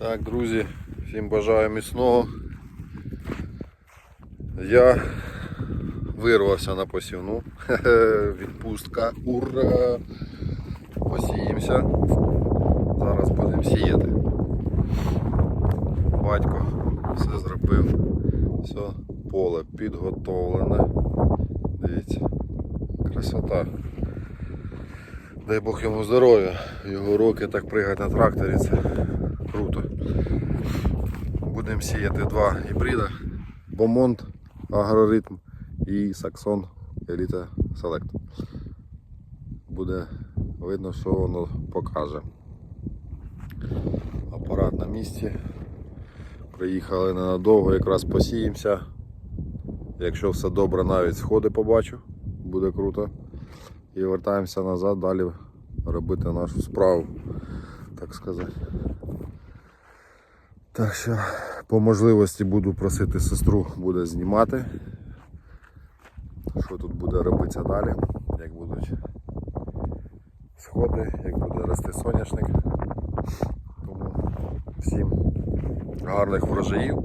Так, друзі, всім бажаю міцного. Я вирвався на посівну. Відпустка. Ура! Посіємося. Зараз будемо сіяти. Батько все зробив. Все, поле підготовлене. Дивіться, красота. Дай Бог йому здоров'я. Його руки так пригати на тракторі. Це круто. Будемо сіяти два гібрида. Бомонт агроритм і Саксон Еліта Селект. Буде видно, що воно покаже. Апарат на місці. Приїхали ненадовго, якраз посіємося. Якщо все добре, навіть сходи побачу, буде круто. І вертаємося назад далі робити нашу справу, так сказати. Так що по можливості буду просити сестру буде знімати. Що тут буде робитися далі, як будуть сходи, як буде рости соняшник. Тому всім гарних врожаїв.